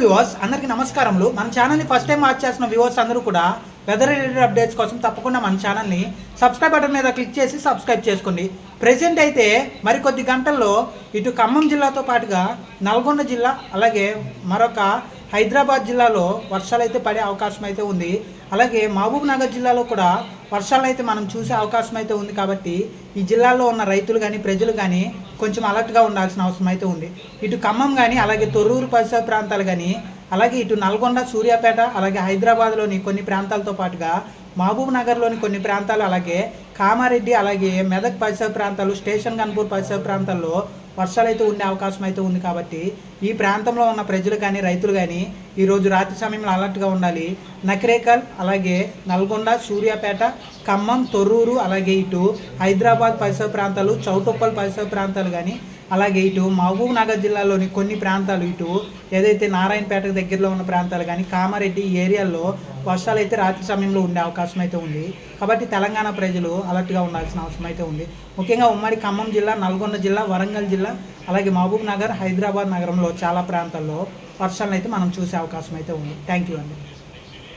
Viewers అందరికీ నమస్కారములు. మన ఛానల్ని ఫస్ట్ టైం వాచ్ చేసిన వ్యూవర్స్ అందరూ కూడా వెదర్ రిలేటెడ్ అప్డేట్స్ కోసం తప్పకుండా మన ఛానల్ని సబ్స్క్రైబ్ బటన్ మీద క్లిక్ చేసి సబ్స్క్రైబ్ చేసుకోండి. ప్రెసెంట్ అయితే మరికొద్ది గంటల్లో ఇటు ఖమ్మం జిల్లాతో పాటుగా నల్గొండ జిల్లా అలాగే మరొక హైదరాబాద్ జిల్లాలో వర్షాలు అయితే పడే అవకాశం అయితే ఉంది. అలాగే మహబూబ్ నగర్ జిల్లాలో కూడా వర్షాలు అయితే మనం చూసే అవకాశం అయితే ఉంది కాబట్టి ఈ జిల్లాలో ఉన్న రైతులు కానీ ప్రజలు కానీ కొంచెం అలర్ట్గా ఉండాల్సిన అవసరం అయితే ఉంది. ఇటు ఖమ్మం కానీ అలాగే తొర్రూరు పరిసర ప్రాంతాలు కానీ అలాగే ఇటు నల్గొండ సూర్యాపేట అలాగే హైదరాబాద్లోని కొన్ని ప్రాంతాలతో పాటుగా మహబూబ్ నగర్లోని కొన్ని ప్రాంతాలు అలాగే కామారెడ్డి అలాగే మెదక్ పరిసర ప్రాంతాలు స్టేషన్ గన్పూర్ పరిసర ప్రాంతాల్లో వర్షాలు అయితే ఉండే అవకాశం అయితే ఉంది కాబట్టి ఈ ప్రాంతంలో ఉన్న ప్రజలు కానీ రైతులు కానీ ఈరోజు రాత్రి సమయంలో అలర్ట్గా ఉండాలి. నకరేకల్ అలాగే నల్గొండ సూర్యాపేట ఖమ్మం తొర్రూరు అలాగే ఇటు హైదరాబాద్ పరిసర ప్రాంతాలు చౌటుప్పల్ పరిసర ప్రాంతాలు కానీ అలాగే ఇటు మహబూబ్ నగర్ జిల్లాలోని కొన్ని ప్రాంతాలు ఇటు ఏదైతే నారాయణపేట దగ్గరలో ఉన్న ప్రాంతాలు కానీ కామారెడ్డి ఏరియాల్లో వర్షాలు అయితే రాత్రి సమయంలో ఉండే అవకాశం అయితే ఉంది. కాబట్టి తెలంగాణ ప్రజలు అలర్ట్గా ఉండాల్సిన అవసరం అయితే ఉంది. ముఖ్యంగా ఉమ్మడి ఖమ్మం జిల్లా నల్గొండ జిల్లా వరంగల్ జిల్లా అలాగే మహబూబ్ నగర్ హైదరాబాద్ నగరంలో చాలా ప్రాంతాల్లో వర్షాలను అయితే మనం చూసే అవకాశం అయితే ఉంది. థ్యాంక్ యూ అండి.